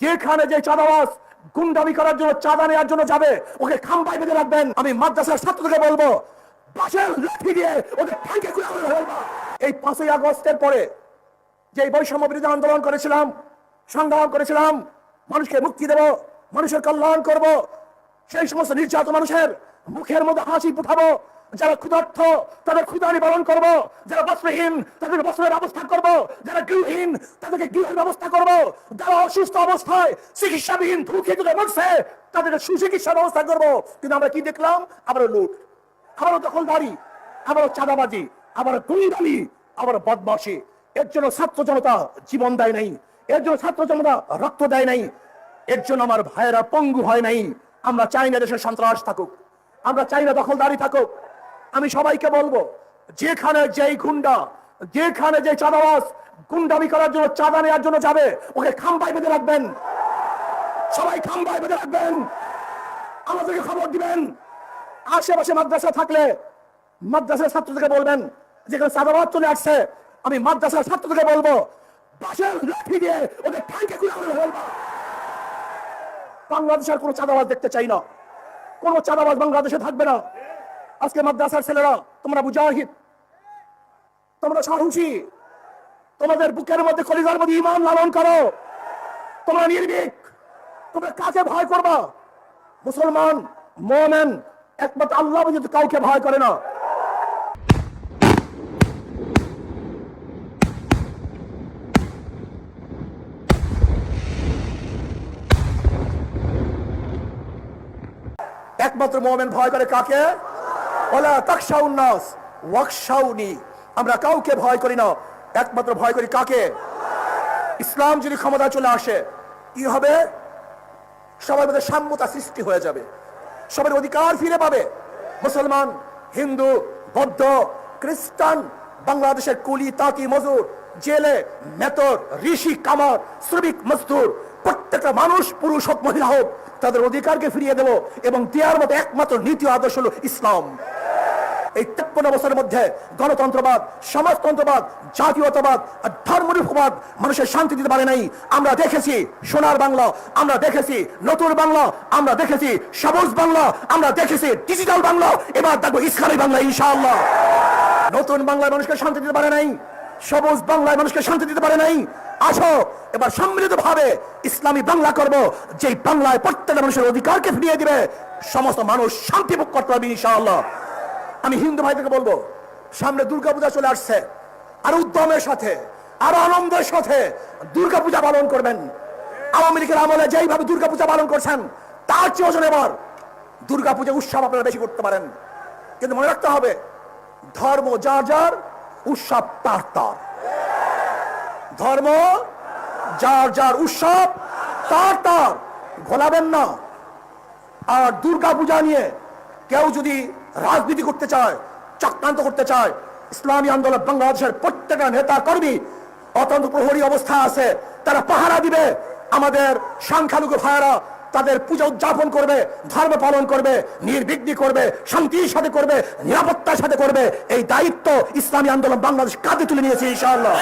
যেখানে যে চাঁদাবাস গুন্ডামি করার জন্য চাঁদা নেওয়ার জন্য যাবে, ওকে খাম্পাই বেঁধে রাখবেন। আমি মাদ্রাসার ছাত্রকে বলব এই পাঁচই আগস্টের পরে যে বৈষম্য বিরোধী আন্দোলন করেছিলাম, সংগ্রাম করেছিলাম, মানুষকে মুক্তি দেব, মানুষের কল্যাণ করব, সেই সমস্ত নির্যাত মানুষের মুখের মধ্যে হাসি ফুটাবো, যারা ক্ষুধার্থ, তাদের ক্ষুধা নিবারণ করব, যারা বস্ত্রহীন, তাদের বস্ত্রের ব্যবস্থা করব, যারা গৃহহীন, তাদেরকে গৃহের ব্যবস্থা করব, যারা অসুস্থ অবস্থায় চিকিৎসাবিহীন ধুকে ধুকে মরছে, তাদেরকে সুচিকিৎসার ব্যবস্থা করব। কিন্তু আমরা কি দেখলাম? আবার লুট, আবারও দখলদারি, আবারও চাঁদাবাজি আবার দুইদালি আবার বদমাসি এর জন্য ছাত্র জনতা জীবন দেয় নাই, এর জন্য ছাত্র জনতা রক্ত দেয় নাই, এর জন্য আমার ভাইয়েরা পঙ্গু হয় নাই। আমরা চাই না দেশের সন্ত্রাস থাকুক। আমরা চাই না দখলদারি থাকুক। আমি সবাইকে বলব, যেখানে যেই গুন্ডা, যেখানে যে চাঁদাবাস গুন্ডামি করার জন্য, চাঁদা নেওয়ার জন্য যাবে, ওকে খাম্বাই বেঁধে রাখবেন। সবাই খাম্বাই বেঁধে রাখবেন। আমাদেরকে খবর দিবেন। আশেপাশে মাদ্রাসা থাকলে মাদ্রাসার ছাত্রদেরকে বলবেন, যেখানে চাঁদাবাদ চলে আসছে, আমি মাদ্রাসার ছাত্রদেরকে বলব ওদের বাংলাদেশের কোনো চাঁদাবাজ দেখতে চাই না। কোনো চাঁদাবাজ বাংলাদেশে থাকবে না। আজকে মাদ্রাসার ছেলেরা, তোমরা মুজাহিদ, তোমরা সাহসী, তোমাদের বুকের মধ্যে কলিজার মধ্যে ইমান লালন করো। তোমরা নির্ভীক, তোমরা কাকে ভয় করবা? মুসলমান, মোমেন, একমাত্র আল্লাহ যদি কাউকে ভয় করে না। একমাত্র মোমেন ভয় করে কাকে? আমরা কাউকে ভয় করি না, একমাত্র ভয় করি কাকে? ইসলাম যদি ক্ষমতা চলে আসে, কি হবে? সবার মধ্যে সাম্যতা সৃষ্টি হয়ে যাবে। সবার অধিকার ফিরে পাবে। মুসলমান, হিন্দু, বৌদ্ধ, খ্রিস্টান, বাংলাদেশের কুলি, তাঁতি মজুর জেলে, মেতর, ঋষি, কামার, শ্রমিক, মজদুর প্রত্যেকটা মানুষ, পুরুষ হোক, মহিলা হোক, তাদের অধিকারকে ফিরিয়ে দেব এবং দেওয়ার মতো একমাত্র নীতি আদর্শ হলো ইসলাম। এই তেপ্পন্ন বছরের মধ্যে গণতন্ত্রবাদ, সমাজতন্ত্রবাদ, জাতীয়তাবাদ আর ধর্মনিরপবাদ মানুষের শান্তি দিতে পারে নাই। আমরা দেখেছি সোনার বাংলা, আমরা দেখেছি নতুন বাংলা, আমরা দেখেছি সবুজ বাংলা, আমরা দেখেছি ডিজিটাল বাংলা, এবার দেখব ইসলামী বাংলা, ইনশাআল্লাহ। নতুন বাংলায় মানুষকে শান্তি দিতে পারে নাই, সবুজ বাংলায় মানুষকে শান্তি দিতে পারে নাই আসো। এবার সম্মিলিত ভাবে ইসলামী বাংলা করব যে বাংলায় প্রত্যেকটা মানুষের অধিকারকে ফিরিয়ে দিবে, সমস্ত মানুষ শান্তি ভোগ করতে পারবে ইনশাআল্লাহ। আমি হিন্দু ভাইদেরকে বলব, সামনে দুর্গাপূজা চলে আসছে। আর উদ্যমের সাথে, আর আনন্দের সাথে দুর্গাপূজা পালন করবেন। আওয়ামী লীগের আমলে যেইভাবে দুর্গাপূজা পালন করছেন, তার চেয়ে ওজন এবার দুর্গাপূজা উৎসব আপনারা বেশি করতে পারেন। কিন্তু মনে রাখতে হবে, ধর্ম যার যার, উৎসব তার তার। ধর্ম, যার যার উৎসব, তার তার ঘোলাবেন না আর দুর্গা পূজা নিয়ে কেউ যদি রাজনীতি করতে চায়, চক্রান্ত করতে চায়, ইসলামী আন্দোলন বাংলাদেশের প্রত্যেকটা নেতা কর্মী, অত্যন্ত প্রহরী অবস্থা আছে, তারা পাহারা দিবে। আমাদের সংখ্যালঘু ভাইয়েরা তাদের পূজা উদযাপন করবে, ধর্ম পালন করবে, নির্বিঘ্নি করবে, শান্তির সাথে করবে, নিরাপত্তার সাথে করবে। এই দায়িত্ব ইসলামী আন্দোলন বাংলাদেশ কাঁধে তুলে নিয়েছে, ইনশাআল্লাহ।